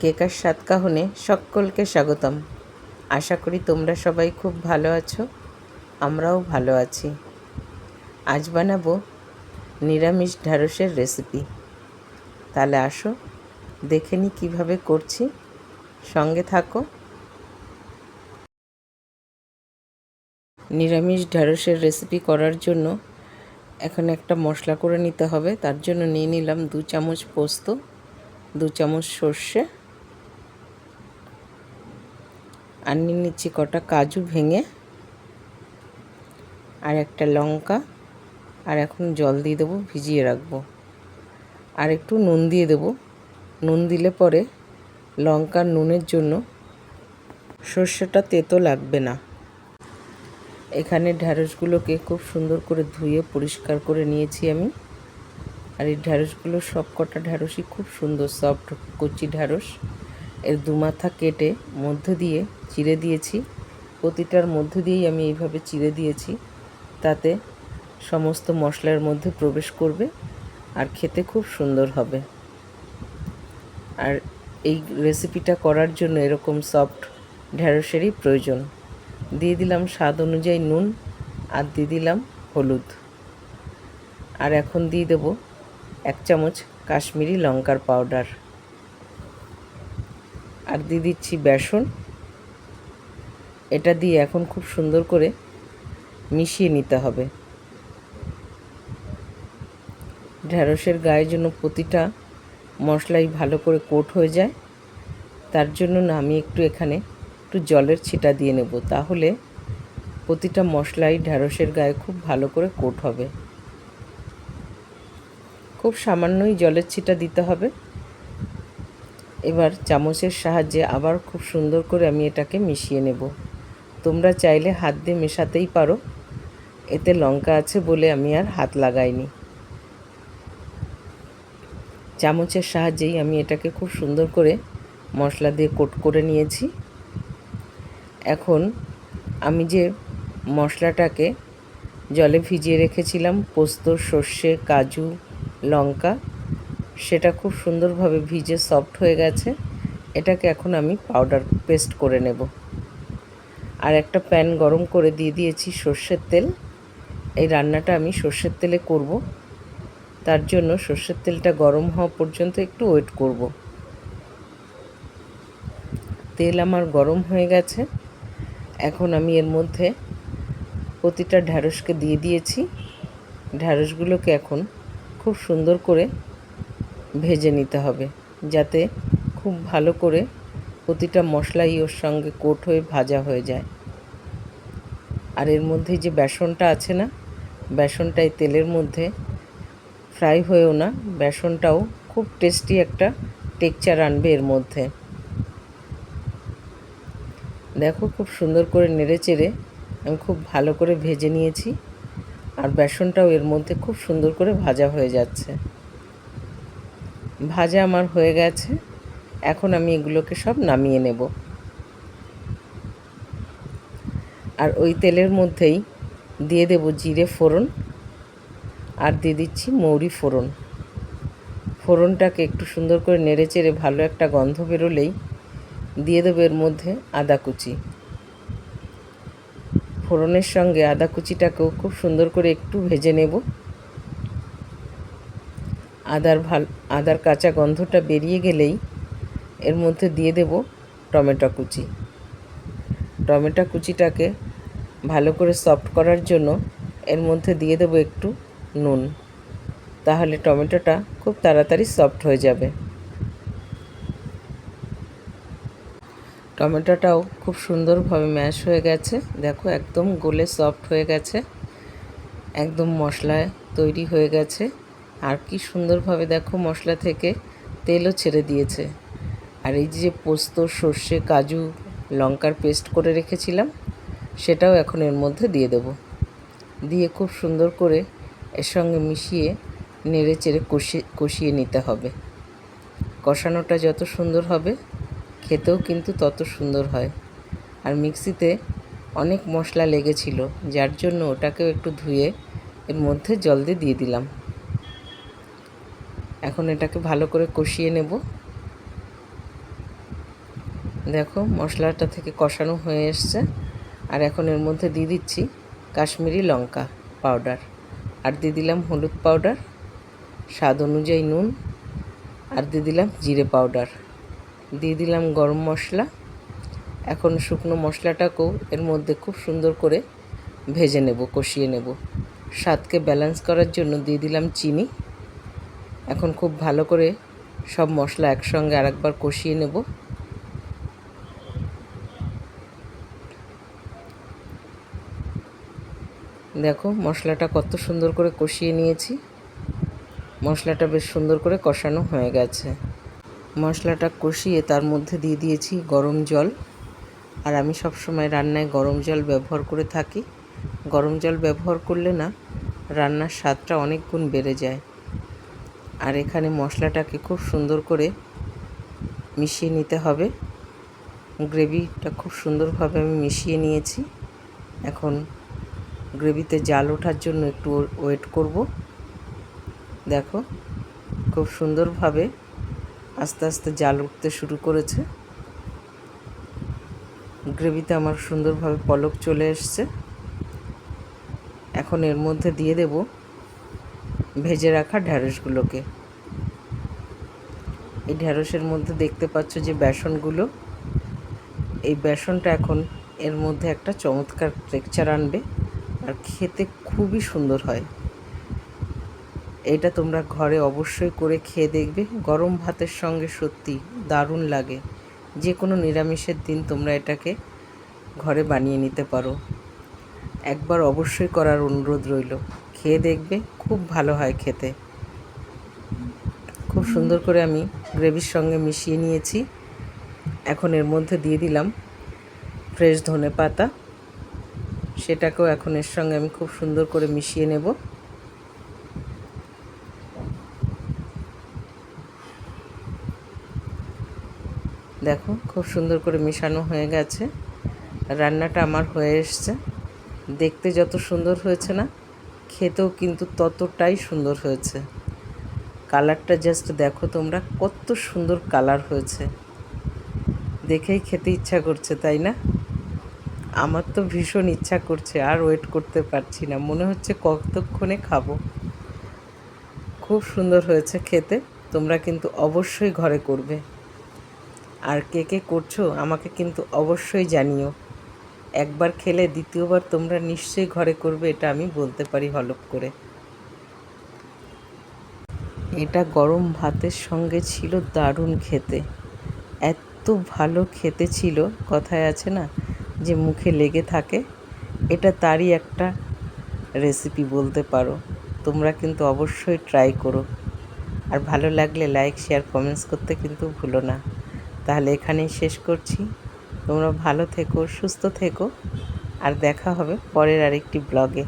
কেকার সাত কাহনে সকলকে স্বাগতম। আশা করি তোমরা সবাই খুব ভালো আছো, আমরাও ভালো আছি। আজ বানাবো নিরামিষ ঢ্যাঁড়সের রেসিপি। তাহলে আসো, দেখে নি কীভাবে করছি। সঙ্গে থাকো। নিরামিষ ঢ্যাঁড়সের রেসিপি করার জন্য এখন একটা মশলা করে নিতে হবে। তার জন্য নিয়ে নিলাম দু চামচ পোস্ত, দু চামচ সর্ষে আর নিয়ে নিচ্ছি কটা কাজু ভেঙে, আর একটা লঙ্কা, আর এখন জল দিয়ে দেবো, ভিজিয়ে রাখব। আর একটু নুন দিয়ে দেবো। নুন দিলে পরে লঙ্কার নুনের জন্য সর্ষেটা তেতো লাগবে না। এখানে ঢ্যাঁড়সগুলোকে খুব সুন্দর করে ধুয়ে পরিষ্কার করে নিয়েছি আমি। আর এই ঢ্যাঁড়সগুলো সব কটা ঢ্যাঁড়সই খুব সুন্দর, সফট কচি ঢ্যাঁড়স এর দুমাথা কেটে মধ্যে দিয়ে চিড়ে দিয়েছি। প্রতিটার মধ্যে দিয়েই আমি এইভাবে চিড়ে দিয়েছি। তাতে সমস্ত মশলার মধ্যে প্রবেশ করবে আর খেতে খুব সুন্দর হবে। আর এই রেসিপিটা করার জন্য এরকম সফট ঢ্যাঁড়সেরই প্রয়োজন। দিয়ে দিলাম স্বাদ অনুযায়ী নুন আর দিয়ে দিলাম হলুদ। আর এখন দিয়ে দেব এক চামচ কাশ্মীরি লঙ্কার পাউডার আর দিয়ে দিচ্ছি বেসন। এটা দিয়ে এখন খুব সুন্দর করে মিশিয়ে নিতে হবে। ঢ্যাঁড়সের গায়ের জন্য প্রতিটা মশলাই ভালো করে কোট হয়ে যায়, তার জন্য না আমি একটু এখানে একটু জলের ছিটা দিয়ে নেব, তাহলে প্রতিটা মশলাই ঢ্যাঁড়সের গায়ে খুব ভালো করে কোট হবে। খুব সামান্যই জলের ছিটা দিতে হবে। এবার চামচের সাহায্যে আবার খুব সুন্দর করে আমি এটাকে মিশিয়ে নেব। তোমরা চাইলে হাত দিয়ে মেশাতেই পারো। এতে লঙ্কা আছে বলে আমি আর হাত লাগাইনি। চামচের সাহায্যেই আমি এটাকে খুব সুন্দর করে মশলা দিয়ে কোট করে নিয়েছি। এখন আমি যে মশলাটাকে জলে ভিজিয়ে রেখেছিলাম, পোস্ত, সর্ষে, কাজু, লঙ্কা সেটা খুব সুন্দরভাবে ভিজে সফট হয়ে গেছে। এটাকে এখন আমি পাউডার পেস্ট করে নেব। আর একটা প্যান গরম করে দিয়ে দিয়েছি সর্ষের তেল। এই রান্নাটা আমি সর্ষের তেলে করব। তার জন্য সর্ষের তেলটা গরম হওয়া পর্যন্ত একটু ওয়েট করব। তেল আমার গরম হয়ে গেছে। এখন আমি এর মধ্যে প্রতিটা ঢ্যাঁড়সকে দিয়ে দিয়েছি। ঢ্যাঁড়সগুলোকে এখন খুব সুন্দর করে ভেজে নিতে হবে যাতে খুব ভালো করে প্রতিটা মশলাই ওর সঙ্গে কোট হয়ে ভাজা হয়ে যায়। আর এর মধ্যে যে বেসনটা আছে না বেসনটাই তেলের মধ্যে ফ্রাই হয়েও না, বেসনটাও খুব টেস্টি একটা টেক্সচার আনবে এর মধ্যে। দেখো খুব সুন্দর করে নেড়ে চেড়ে আমি খুব ভালো করে ভেজে নিয়েছি আর বেসনটাও এর মধ্যে খুব সুন্দর করে ভাজা হয়ে যাচ্ছে। ভাজা আমার হয়ে গেছে। এখন আমি এগুলোকে সব নামিয়ে নেব। আর ওই তেলের মধ্যেই দিয়ে দেব জিরে ফোড়ন আর দিয়ে দিচ্ছি মৌরি ফোড়ন। ফোড়নটাকে একটু সুন্দর করে নেড়ে চেড়ে ভালো একটা গন্ধ বেরোলেই দিয়ে দেবো এর মধ্যে আদা কুচি। ফোড়নের সঙ্গে আদা কুচিটাকেও খুব সুন্দর করে একটু ভেজে নেব। আদার ভালো, আদার কাঁচা গন্ধটা বেরিয়ে গেলেই এর মধ্যে দিয়ে দেব টমেটো কুচি। টমেটো কুচিটাকে ভালো করে সফট করার জন্য এর মধ্যে দিয়ে দেবো একটু নুন। তাহলে টমেটোটা খুব তাড়াতাড়ি সফট হয়ে যাবে। টমেটোটাও খুব সুন্দরভাবে ম্যাশ হয়ে গেছে। দেখো একদম গোলে সফট হয়ে গেছে। একদম মশলায় তৈরি হয়ে গেছে। আর কি সুন্দরভাবে দেখো মশলা থেকে তেলও ছেড়ে দিয়েছে। আর এই যে পোস্ত, সর্ষে, কাজু, লঙ্কার পেস্ট করে রেখেছিলাম, সেটাও এখন এর মধ্যে দিয়ে দেব। দিয়ে খুব সুন্দর করে এর সঙ্গে মিশিয়ে নেড়ে চেড়ে কষিয়ে কষিয়ে নিতে হবে। কষানোটা যত সুন্দর হবে, খেতেও কিন্তু তত সুন্দর হয়। আর মিক্সিতে অনেক মশলা লেগেছিল, যার জন্য ওটাকেও একটু ধুয়ে এর মধ্যে জল দিয়ে দিয়ে দিলাম। এখন এটাকে ভালো করে কষিয়ে নেব। দেখো, মশলাটা থেকে কষানো হয়ে এসছে। আর এখন এর মধ্যে দিয়ে দিচ্ছি কাশ্মীরি লঙ্কা পাউডার। আর দিয়ে দিলাম হলুদ পাউডার, স্বাদ অনুযায়ী নুন। আর দিয়ে দিলাম জিরে পাউডার। দিয়ে দিলাম গরম মশলা। এখন শুকনো মশলাটাকেও এর মধ্যে খুব সুন্দর করে ভেজে নেব, কষিয়ে নেব। স্বাদকে ব্যালেন্স করার জন্য দিয়ে দিলাম চিনি। এখন খুব ভালো করে সব মশলা একসঙ্গে আরেকবার কষিয়ে নেব। দেখো, মশলাটা কত সুন্দর করে কষিয়ে নিয়েছি। মশলাটা বেশ সুন্দর করে কষানো হয়ে গেছে। মশলাটা কষিয়ে তার মধ্যে দিয়ে দিয়েছি গরম জল। আর আমি সব সময় রান্নায় গরম জল ব্যবহার করে থাকি। গরম জল ব্যবহার করলে না, রান্নার স্বাদটা অনেক গুণ বেড়ে যায়। আর এখানে মশলাটাকে খুব সুন্দর করে মিশিয়ে নিতে হবে। গ্রেভিটা খুব সুন্দরভাবে আমি মিশিয়ে নিয়েছি। এখন গ্রেভিতে জাল ওঠার জন্য একটু ওয়েট করব। দেখো, খুব সুন্দরভাবে আস্তে আস্তে জাল উঠতে শুরু করেছে। গ্রেভিতে আমার সুন্দরভাবে পলক চলে এসছে। এখন এর মধ্যে দিয়ে দেব ভেজে রাখা ঢ্যাঁড়সগুলোকে এই ঢ্যাঁড়সের মধ্যে দেখতে পাচ্ছ যে বেসনগুলো। এই বেসনটা এখন এর মধ্যে একটা চমৎকার টেক্সচার আনবে আর খেতে খুবই সুন্দর হয়। এটা তোমরা ঘরে অবশ্যই করে খেয়ে দেখবে। গরম ভাতের সঙ্গে সত্যি দারুণ লাগে। যে কোনো নিরামিষের দিন তোমরা এটাকে ঘরে বানিয়ে নিতে পারো। একবার অবশ্যই করার অনুরোধ রইল। খেয়ে দেখবে, খুব ভালো হয় খেতে। খুব সুন্দর করে আমি গ্রেভির সঙ্গে মিশিয়ে নিয়েছি। এখন এর মধ্যে দিয়ে দিলাম ফ্রেশ ধনে পাতা। সেটাকেও এখন এর সঙ্গে আমি খুব সুন্দর করে মিশিয়ে নেব। দেখো, খুব সুন্দর করে মেশানো হয়ে গেছে। রান্নাটা আমার হয়ে এসছে। দেখতে যত সুন্দর হয়েছে না খেতেও কিন্তু ততটাই সুন্দর হয়েছে। কালারটা জাস্ট দেখো তোমরা, কত সুন্দর কালার হয়েছে। দেখেই খেতে ইচ্ছা করছে, তাই না? আমার তো ভীষণ ইচ্ছা করছে, আর ওয়েট করতে পারছি না। মনে হচ্ছে কতক্ষণে খাব। খুব সুন্দর হয়েছে খেতে, তোমরা কিন্তু অবশ্যই ঘরে করবে। আর কে কে করছ আমাকে কিন্তু অবশ্যই জানিও। একবার খেলে দ্বিতীয়বার তোমরা নিশ্চয়ই ঘরে করবে, এটা আমি বলতে পারি হলপ করে। এটা গরম ভাতের সঙ্গে ছিল দারুণ খেতে। এত ভালো খেতে ছিল, কথায় আছে না, যে মুখে লেগে থাকে, এটা তারই একটা রেসিপি বলতে পারো। তোমরা কিন্তু অবশ্যই ট্রাই করো। আর ভালো লাগলে লাইক শেয়ার কমেন্টস করতে কিন্তু ভুলো না। তাহলে এখানেই শেষ করছি। তোমরা ভালো থেকো সুস্থ থেকো। আর দেখা হবে পরের আরেকটি ব্লগে।